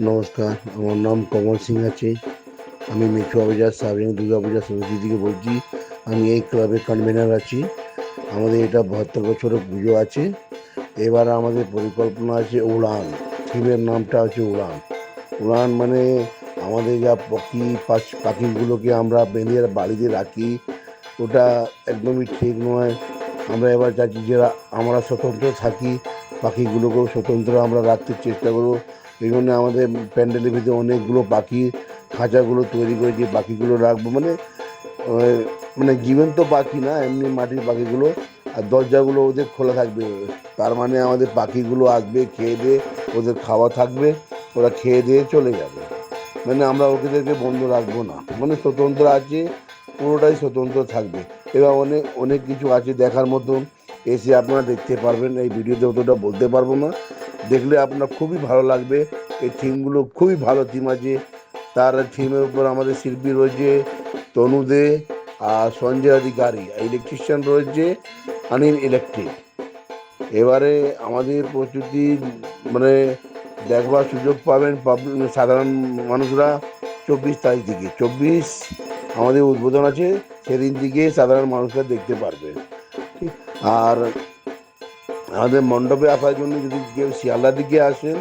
নমস্কার, আমার নাম কমল সিং আছে। আমি মিঠু বাজার সাবিং দুর্গা পূজা সমিতি থেকে বলছি। আমি এই ক্লাবের কনভেনার আছি। আমাদের এটা বাহাত্তর বছরের পুজো আছে। এবার আমাদের পরিকল্পনা আছে উড়ান। থিমের নামটা হচ্ছে উড়ান। উড়ান মানে আমাদের যা পাখি পাখিগুলোকে আমরা বেঁধে বাড়িতে রাখি। ওটা একদমই ঠিক নয়। আমরা এবার চাচ্ছি যে আমরা স্বতন্ত্র থাকি। পাখিগুলোকেও স্বতন্ত্র আমরা রাখতে চেষ্টা করব। এই জন্য আমাদের প্যান্ডেলের ভিতরে অনেকগুলো পাখি খাঁচাগুলো তৈরি করে যে পাখিগুলো রাখব। মানে মানে জীবন্ত পাখি না, এমনি মাটির পাখিগুলো আর দরজাগুলো ওদের খোলা থাকবে। তার মানে আমাদের পাখিগুলো আসবে, খেয়ে দিয়ে ওদের খাওয়া থাকবে। ওরা খেয়ে দিয়ে চলে যাবে। মানে আমরা ওদেরকে বন্ধ রাখব না। মানে স্বতন্ত্র আছে, পুরোটাই স্বতন্ত্র থাকবে। এবার অনেক অনেক কিছু আছে দেখার মতন। এসে আপনারা দেখতে পারবেন, এই ভিডিওতে অতটা বলতে পারব না। দেখলে আপনার খুবই ভালো লাগবে। এই থিমগুলো খুবই ভালো থিম আছে। তার থিমের উপর আমাদের শিল্পী রয়েছে তনু দে আর সঞ্জয় অধিকারী ইলেকট্রিশিয়ান রয়েছে অনিল ইলেকট্রিক এবারে আমাদের প্রস্তুতি মানে দেখবার সুযোগ পাবেন সাধারণ মানুষরা চব্বিশ তারিখ থেকে। চব্বিশ আমাদের উদ্বোধন আছে, সেদিন থেকে সাধারণ মানুষরা দেখতে পারবে। আর আমাদের মণ্ডপে আসার জন্য যদি কেউ শিয়ালদা দিকে আসেন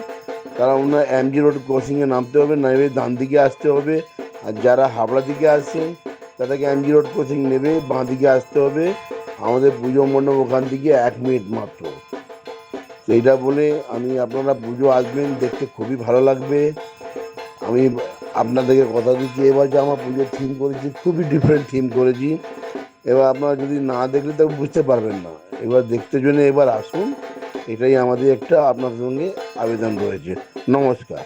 তারা ওনার এমজি রোড ক্রসিংয়ে নামতে হবে নাইবে ডান দিকে আসতে হবে। আর যারা হাবড়া দিকে আসছেন তাদেরকে এমজি রোড ক্রসিং নেবে, বাঁ দিকে আসতে হবে। আমাদের পুজো মণ্ডপ ওখান থেকে এক মিনিট মাত্র। সেইটা বলে আমি আপনারা পুজো আসবেন, দেখতে খুবই ভালো লাগবে। আমি আপনাদেরকে কথা দিচ্ছি, এবার যে আমার পুজোর থিম করেছি, খুবই ডিফারেন্ট থিম করেছি। এবার আপনারা যদি না দেখলে তো বুঝতে পারবেন না। এবার দেখতে জন্য এবার আসুন। এটাই আমাদের একটা আপনার সঙ্গে আবেদন রয়েছে। নমস্কার।